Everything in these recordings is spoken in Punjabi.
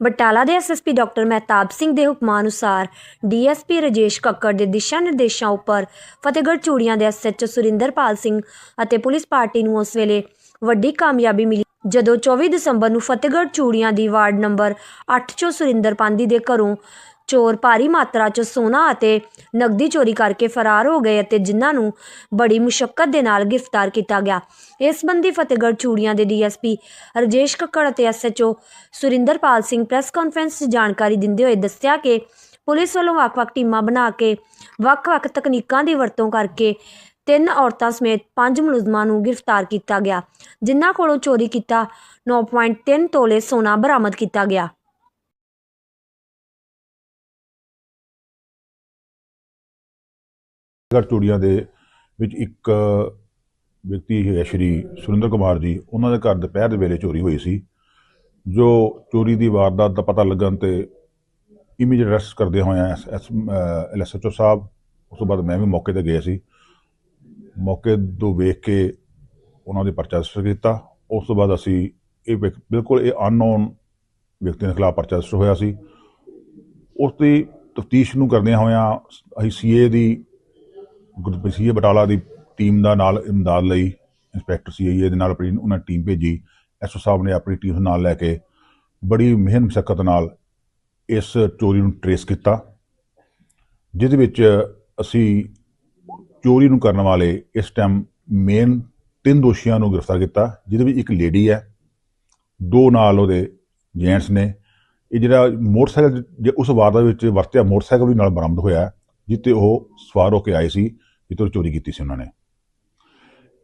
ਬਟਾਲਾ ਦੇ ਐਸਐਸਪੀ ਡਾਕਟਰ ਮਹਿਤਾਬ ਸਿੰਘ ਦੇ ਹੁਕਮਾਂ ਅਨੁਸਾਰ ਡੀਐਸਪੀ ਰਜੇਸ਼ ਕੱਕੜ ਦੇ ਦਿਸ਼ਾ ਨਿਰਦੇਸ਼ਾਂ ਉੱਪਰ ਫਤਿਹਗੜ੍ਹ ਚੂੜੀਆਂ ਦੇ ਐਸਐਚਓ ਸੁਰਿੰਦਰਪਾਲ ਸਿੰਘ ਅਤੇ ਪੁਲਿਸ ਪਾਰਟੀ ਨੂੰ ਉਸ ਵੇਲੇ ਵੱਡੀ ਕਾਮਯਾਬੀ ਮਿਲੀ, ਜਦੋਂ 24 ਦਸੰਬਰ ਨੂੰ ਫਤਿਹਗੜ੍ਹ ਚੂੜੀਆਂ ਦੀ ਵਾਰਡ ਨੰਬਰ 8 ਚੋਂ ਸੁਰਿੰਦਰ ਪਾਂਦੀ ਦੇ ਘਰੋਂ ਚੋਰ ਭਾਰੀ ਮਾਤਰਾ 'ਚ ਸੋਨਾ ਅਤੇ ਨਕਦੀ ਚੋਰੀ ਕਰਕੇ ਫਰਾਰ ਹੋ ਗਏ ਅਤੇ ਜਿਨ੍ਹਾਂ ਨੂੰ ਬੜੀ ਮੁਸ਼ਕਲ ਦੇ ਨਾਲ ਗ੍ਰਿਫਤਾਰ ਕੀਤਾ ਗਿਆ। ਇਸ ਸੰਬੰਧੀ ਫਤਿਹਗੜ੍ਹ ਚੂੜੀਆਂ ਦੇ ਡੀਐਸਪੀ ਰਜੇਸ਼ ਕੱਕੜ ਅਤੇ SHO Surinderpal Singh press conference 'ਚ ਜਾਣਕਾਰੀ ਦਿੰਦੇ ਹੋਏ ਦੱਸਿਆ ਕਿ ਪੁਲਿਸ ਵੱਲੋਂ ਵੱਖ-ਵੱਖ ਟੀਮਾਂ ਬਣਾ ਕੇ, ਵੱਖ-ਵੱਖ ਤਕਨੀਕਾਂ ਦੀ ਵਰਤੋਂ ਕਰਕੇ ਤਿੰਨ ਔਰਤਾਂ ਸਮੇਤ ਪੰਜ ਮੁਲਜ਼ਮਾਂ ਨੂੰ ਗ੍ਰਿਫਤਾਰ ਕੀਤਾ ਗਿਆ, ਜਿਨ੍ਹਾਂ ਕੋਲੋਂ ਚੋਰੀ ਕੀਤਾ 9.3 ਤੋਲੇ ਸੋਨਾ ਬਰਾਮਦ ਕੀਤਾ ਗਿਆ। ਚੂੜੀਆਂ ਦੇ ਵਿੱਚ ਇੱਕ ਵਿਅਕਤੀ ਹੈ ਸ਼੍ਰੀ ਸੁਰਿੰਦਰ ਕੁਮਾਰ ਜੀ, ਉਹਨਾਂ ਦੇ ਘਰ ਦੁਪਹਿਰ ਦੇ ਵੇਲੇ ਚੋਰੀ ਹੋਈ ਸੀ, ਜੋ ਚੋਰੀ ਦੀ ਵਾਰਦਾਤ ਦਾ ਪਤਾ ਲੱਗਣ ਤੇ ਇਮੀਡੀਏਟ ਅਰੈਸਟ ਕਰਦੇ ਹੋਇਆ ਐਸਐਚਓ ਸਾਹਿਬ, ਉਸ ਤੋਂ ਬਾਅਦ ਮੈਂ ਵੀ ਮੌਕੇ ਤੇ ਗਿਆ ਸੀ। ਮੌਕੇ ਤੋਂ ਵੇਖ ਕੇ ਉਹਨਾਂ ਦੇ ਪਰਚਾ ਰਜਿਸਟਰ ਕੀਤਾ। ਉਸ ਤੋਂ ਬਾਅਦ ਅਸੀਂ ਇਹ ਵਿਅਕ- ਬਿਲਕੁਲ ਇਹ ਅਨਨੋਨ ਵਿਅਕਤੀ ਦੇ ਖਿਲਾਫ ਪਰਚਾ ਰਜਿਸਟਰ ਹੋਇਆ ਸੀ। ਉਸ ਦੀ ਤਫਤੀਸ਼ ਨੂੰ ਕਰਦਿਆਂ ਹੋਇਆਂ ਅਸੀਂ ਸੀਏ ਦੀ ਗੁਰਪ੍ਰੀਤ ਸੀਏ ਬਟਾਲਾ ਦੀ ਟੀਮ ਦਾ ਨਾਲ ਇਮਦਾਦ ਲਈ ਇੰਸਪੈਕਟਰ ਸੀਏ ਦੇ ਨਾਲ ਆਪਣੀ ਉਹਨਾਂ ਟੀਮ ਭੇਜੀ। ਐਸਓ ਸਾਹਿਬ ਨੇ ਆਪਣੀ ਟੀਮ ਨਾਲ ਲੈ ਕੇ ਬੜੀ ਮਿਹਨਤ ਮੁਸ਼ਕਲ ਨਾਲ ਇਸ ਚੋਰੀ ਨੂੰ ਟਰੇਸ ਕੀਤਾ, ਜਿਹਦੇ ਵਿੱਚ ਅਸੀਂ ਚੋਰੀ ਨੂੰ ਕਰਨ ਵਾਲੇ ਇਸ ਟਾਈਮ ਮੇਨ ਤਿੰਨ ਦੋਸ਼ੀਆਂ ਨੂੰ ਗ੍ਰਿਫਤਾਰ ਕੀਤਾ, ਜਿਹਦੇ ਵਿੱਚ ਇੱਕ ਲੇਡੀ ਹੈ, ਦੋ ਨਾਲ ਉਹਦੇ ਜੈਂਟਸ ਨੇ। ਇਹ ਜਿਹੜਾ ਮੋਟਰਸਾਈਕਲ, ਜੇ ਉਸ ਵਾਰਦਾਤ ਵਿੱਚ ਵਰਤਿਆ, ਮੋਟਰਸਾਈਕਲ ਵੀ ਨਾਲ ਬਰਾਮਦ ਹੋਇਆ। ਜਿੱਤੇ ਉਹ ਸਵਾਰ ਹੋ ਕੇ ਆਏ ਸੀ ਜਿੱਤੋਂ ਚੋਰੀ ਕੀਤੀ ਸੀ ਉਹਨਾਂ ਨੇ।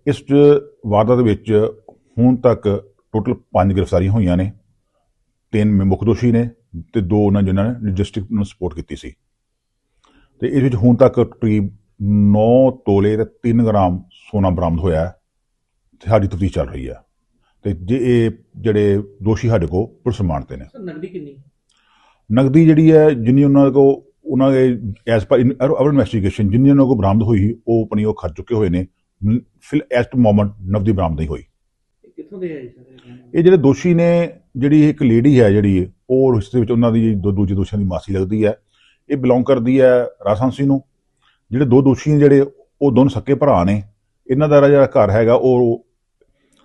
ਇਸ ਵਾਰਦਾਤ ਵਿੱਚ ਹੁਣ ਤੱਕ ਟੋਟਲ 5 ਗ੍ਰਿਫਤਾਰੀਆਂ ਹੋਈਆਂ ਨੇ ਤਿੰਨ ਮੁੱਖ ਦੋਸ਼ੀ ਨੇ ਤੇ ਦੋ ਉਹਨਾਂ ਜਿਨ੍ਹਾਂ ਨੇ ਲੌਜਿਸਟਿਕ ਨੂੰ ਸਪੋਰਟ ਕੀਤੀ ਸੀ। ਤੇ ਇਸ ਵਿੱਚ ਹੁਣ ਤੱਕ ਕਰੀਬ 9 ਤੋਲੇ ਤੇ 3 ਗ੍ਰਾਮ ਸੋਨਾ ਬਰਾਮਦ ਹੋਇਆ ਹੈ। ਤੇ ਸਾਡੀ ਤਫਤੀਸ਼ ਚੱਲ ਰਹੀ ਹੈ। ਤੇ ਜੇ ਇਹ ਜਿਹੜੇ ਦੋਸ਼ੀ ਸਾਡੇ ਕੋਲ ਪੁਲਿਸ ਰਿਮਾਂਡ ਤੇ ਨੇ। ਨਗਦੀ ਕਿੰਨੀ ਨਗਦੀ ਜਿਹੜੀ ਹੈ ਜਿੰਨੀ ਉਹਨਾਂ ਕੋ ਉਹਨਾਂ ਦੇ ਐਸ ਪਰ ਅਵਰ ਇਨਵੈਸਟੀਗੇਸ਼ਨ ਜਿੰਨੀ ਉਹਨਾਂ ਕੋ ਬਰਾਮਦ ਹੋਈ ਉਹ ਆਪਣੀ ਉਹ ਖਰਚ ਚੁੱਕੇ ਹੋਏ ਨੇ ਫਿਲ ਐਟ ਮੋਮੈਂਟ ਨਗਦੀ ਬਰਾਮਦ ਨਹੀਂ ਹੋਈ। ਕਿੱਥੋਂ ਦੇ ਸਰ ਇਹ? ਜਿਹੜੇ ਦੋਸ਼ੀ ਨੇ ਜਿਹੜੀ ਇੱਕ ਲੇਡੀ ਹੈ ਜਿਹੜੀ ਉਹ ਰਿਸ਼ਤੇ ਵਿੱਚ ਉਹਨਾਂ ਦੀ ਦੋ ਦੂਜੇ ਦੋਸ਼ੀਆਂ ਦੀ ਮਾਸੀ ਲੱਗਦੀ ਹੈ। ਇਹ ਬਿਲੋਂਗ ਕਰਦੀ ਹੈ ਰਾਜਹੰਸੀ ਨੂੰ। ਜਿਹੜੇ ਦੋ ਦੋਸ਼ੀ ਨੇ ਜਿਹੜੇ ਉਹ ਦੋਨੋਂ ਸੱਕੇ ਭਰਾ ਨੇ। ਇਹਨਾਂ ਦਾ ਜਿਹੜਾ ਘਰ ਹੈਗਾ ਉਹ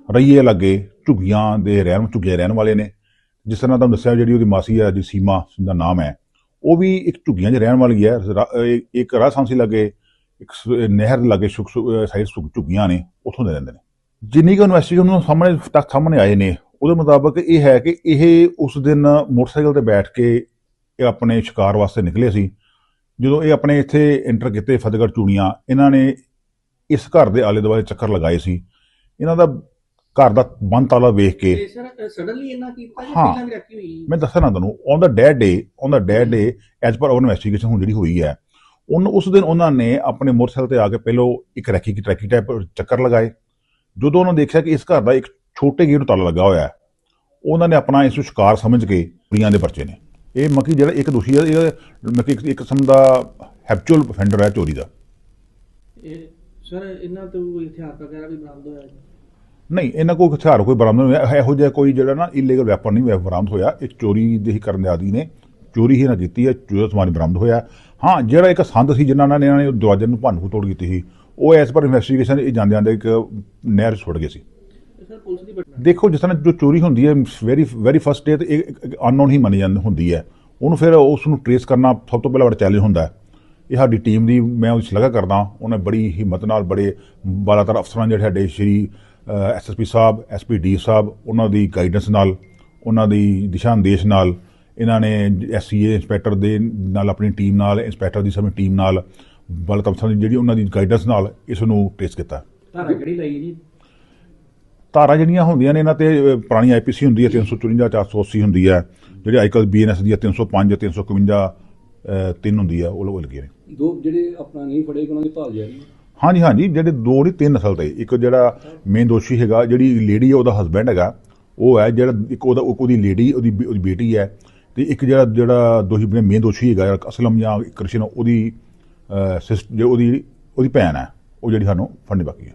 ਰਈਏ ਲੱਗੇ ਝੁੱਗੀਆਂ ਦੇ ਰਹਿਣ ਝੁੱਗੀਆਂ ਰਹਿਣ ਵਾਲੇ ਨੇ। ਜਿਸ ਤਰ੍ਹਾਂ ਤੁਹਾਨੂੰ ਦੱਸਿਆ ਜਿਹੜੀ ਉਹਦੀ ਮਾਸੀ ਹੈ ਜੀ ਸੀਮਾ ਦਾ ਨਾਮ ਹੈ ਉਹ ਵੀ ਇੱਕ ਝੁੱਗੀਆਂ 'ਚ ਰਹਿਣ ਵਾਲੀ ਹੈ। ਰਾ- ਇੱਕ ਰਾਜਹੰਸੀ ਲੱਗੇ, ਇੱਕ ਸ- ਨਹਿਰ ਦੇ ਲਾਗੇ ਸੁਖ ਸਾਈਡ ਸੁਖ ਝੁੱਗੀਆਂ ਨੇ, ਉੱਥੋਂ ਦੇ ਰਹਿੰਦੇ ਨੇ। ਜਿੰਨੀ ਕੁ ਇਨਵੈਸਟੀਗੇਸ਼ਨ ਨੂੰ ਸਾਹਮਣੇ ਤੱਕ ਸਾਹਮਣੇ ਆਏ ਨੇ, ਉਹਦੇ ਮੁਤਾਬਕ ਇਹ ਹੈ ਕਿ ਇਹ ਉਸ ਦਿਨ ਮੋਟਰਸਾਈਕਲ ਤੇ ਬੈਠ ਕੇ ਇਹ ਆਪਣੇ ਸ਼ਿਕਾਰ ਵਾਸਤੇ ਨਿਕਲੇ ਸੀ। ਜਦੋਂ ਇਹ ਆਪਣੇ ਇੱਥੇ ਐਂਟਰ ਕੀਤੇ ਫਤਿਹਗੜ੍ਹ ਚੂੜੀਆਂ, ਇਹਨਾਂ ਨੇ ਇਸ ਘਰ ਦੇ ਆਲੇ ਦੁਆਲੇ ਚੱਕਰ ਲਗਾਏ ਸੀ। ਇਹਨਾਂ ਦਾ ਘਰ ਦਾ ਬੰਦ ਤਾਲਾ ਵੇਖ ਕੇ। ਤੇ ਸਰ ਸਡਨਲੀ ਇਹਨਾਂ ਕੀਤਾ ਜਾਂ ਹਾਂ। ਪਹਿਲਾਂ ਵੀ ਰੱਖੀ ਹੋਈ? ਮੈਂ ਦੱਸਣਾ ਤੁਹਾਨੂੰ on the dad day on the dad day as per our investigation ਹੁਣ ਜਿਹੜੀ ਹੋਈ ਹੈ ਉਹਨ ਉਸ ਦਿਨ ਉਹਨਾਂ ਨੇ ਆਪਣੇ ਮੋਟਰਸਾਈਕਲ ਤੇ ਆ ਕੇ ਪਹਿਲੋਂ ਇੱਕ ਰੈਕੀ ਕੀ ਟਰੈਕੀ ਟਾਈਪ ਚੱਕਰ ਲਗਾਏ। ਜਦੋਂ ਉਹਨਾਂ ਦੇਖਿਆ ਕਿ ਇਸ ਘਰ ਦਾ ਇੱਕ ਛੋਟੇ ਗੇਟ ਨੂੰ ਤਾਲਾ ਲੱਗਾ ਹੋਇਆ ਹੈ ਉਹਨਾਂ ਨੇ ਆਪਣਾ ਇਸ ਨੂੰ ਸ਼ਿਕਾਰ ਸਮਝ ਕੇ ਕੁੜੀਆਂ ਦੇ ਪਰਚੇ ਨੇ। ਇਹ ਮੱਕੀ ਜਿਹੜਾ ਇੱਕ ਦੋਸ਼ੀ ਹੈ ਇਹ ਮੱਕੀ ਇੱਕ ਇੱਕ ਕਿਸਮ ਦਾ ਹੈਪਚੁਅਲ ਅਫੈਂਡਰ ਹੈ ਚੋਰੀ ਦਾ। ਇਹ ਸਰ ਇਹਨਾਂ ਤੋਂ ਹਥਿਆਰ ਵਗੈਰਾ ਵੀ ਬਰਾਮਦ ਹੋਇਆ ਜੀ? ਨਹੀਂ ਇਹਨਾਂ ਕੋਲ ਹਥਿਆਰ ਕੋਈ ਬਰਾਮਦ ਨਹੀਂ ਹੋਇਆ। ਇਹੋ ਜਿਹਾ ਕੋਈ ਜਿਹੜਾ ਨਾ ਇਲੀਗਲ ਵੈਪਨ ਨਹੀਂ ਹੋਇਆ ਬਰਾਮਦ ਹੋਇਆ। ਇਹ ਚੋਰੀ ਦੇ ਹੀ ਕਰਨ ਦੇ ਆਦੀ ਨੇ। ਚੋਰੀ ਹੀ ਨਾ ਕੀਤੀ ਹੈ ਚੋਰੀ ਸਮਾਨ ਬਰਾਮਦ ਹੋਇਆ। ਹਾਂ ਜਿਹੜਾ ਇੱਕ ਸੰਦ ਸੀ ਜਿਨ੍ਹਾਂ ਨਾਲ ਇਹਨਾਂ ਨੇ ਦਰਵਾਜ਼ੇ ਨੂੰ ਭੰਨ ਤੋੜ ਕੀਤੀ ਸੀ ਉਹ ਐਸ ਪਰ ਇਨਵੈਸਟੀਗੇਸ਼ਨ ਇਹ ਜਾਂਦੇ ਜਾਂਦੇ ਇੱਕ ਨਹਿਰ ਸੁੱਟ ਗਏ ਸੀ। ਦੇਖੋ ਜਿਸ ਤਰ੍ਹਾਂ ਜੋ ਚੋਰੀ ਹੁੰਦੀ ਹੈ ਵੈਰੀ ਵੈਰੀ ਫਸਟ ਡੇ ਤੇ ਇਹ ਅਨਨੋਨ ਹੀ ਮੰਨੀ ਜਾਂਦੀ ਹੁੰਦੀ ਹੈ। ਉਹਨੂੰ ਫਿਰ ਉਸ ਨੂੰ ਟਰੇਸ ਕਰਨਾ ਸਭ ਤੋਂ ਪਹਿਲਾਂ ਬੜਾ ਚੈਲੰਜ ਹੁੰਦਾ ਹੈ। ਇਹ ਸਾਡੀ ਟੀਮ ਦੀ ਮੈਂ ਉਹਦੀ ਸ਼ਲਾਘਾ ਕਰਦਾ ਉਹਨੇ ਬੜੀ ਹਿੰਮਤ ਨਾਲ ਬੜੇ ਬਾਲਾਤਰ ਅਫਸਰਾਂ ਜਿਹੜੇ ਸਾਡੇ ਸ਼੍ਰੀ ਐਸਐਸਪੀ ਸਾਹਿਬ ਐਸਪੀਡੀ ਸਾਹਿਬ ਉਹਨਾਂ ਦੀ ਗਾਈਡੈਂਸ ਨਾਲ ਉਹਨਾਂ ਦੀ ਦਿਸ਼ਾ ਨਿਰਦੇਸ਼ ਨਾਲ ਇਹਨਾਂ ਨੇ ਐਸਸੀਏ ਇੰਸਪੈਕਟਰ ਦੇ ਨਾਲ ਆਪਣੀ ਟੀਮ ਨਾਲ ਇੰਸਪੈਕਟਰ ਦੀ ਸਮੇਂ ਟੀਮ ਨਾਲ ਅਫਸਰਾਂ ਦੀ ਜਿਹੜੀ ਉਹਨਾਂ ਦੀ ਗਾਈਡੈਂਸ ਨਾਲ ਇਸ ਨੂੰ ਟਰੇਸ ਕੀਤਾ। ਧਾਰਾ ਕਿਹੜੀ ਲਈ ਜੀ? ਧਾਰਾ ਜਿਹੜੀਆਂ ਹੁੰਦੀਆਂ ਨੇ ਇਹਨਾਂ ਤੇ ਪੁਰਾਣੀ ਆਈਪੀਸੀ ਹੁੰਦੀ ਹੈ 354 480 ਹੁੰਦੀ ਹੈ। ਜਿਹੜੀ ਅੱਜਕੱਲ ਬੀਐਨਐਸ ਦੀ ਹੈ 305 351 ਅਹ, ਤਿੰਨ ਹੁੰਦੀ ਹੈ ਉਹ ਲੱਗੇ ਨੇ। ਦੋ ਜਿਹੜੇ ਆਪਣਾ ਨਹੀਂ ਫੜੇ ਉਹਨਾਂ ਦੀ ਭਾਲ ਜਾਰੀ ਹਾਂਜੀ ਹਾਂਜੀ ਜਿਹੜੇ ਦੋ ਨਹੀਂ ਤਿੰਨ ਅਸਲ ਤੇ। ਇੱਕ ਜਿਹੜਾ ਮੇਨ ਦੋਸ਼ੀ ਹੈਗਾ ਜਿਹੜੀ ਲੇਡੀ ਹੈ ਉਹਦਾ ਹਸਬੈਂਡ ਹੈਗਾ। ਉਹ ਹੈ ਜਿਹੜਾ ਇੱਕ ਉਹਦਾ ਉਹਦੀ ਲੇਡੀ ਉਹਦੀ ਬੇ- ਉਹਦੀ ਬੇਟੀ ਹੈ। ਤੇ ਇੱਕ ਜਿਹੜਾ ਜਿਹੜਾ ਦੋਸ਼ੀ ਮੇਨ ਦੋਸ਼ੀ ਹੈਗਾ ਅਸਲਮ ਜਾਂ ਕ੍ਰਿਸ਼ਨ ਉਹਦੀ ਅਹ, ਸਿਸ- ਉਹਦੀ ਉਹਦੀ ਭੈਣ ਹੈ। ਉਹ ਜਿਹੜੀ ਸਾਨੂੰ ਫੜਨੀ ਬਾਕੀ ਹੈ।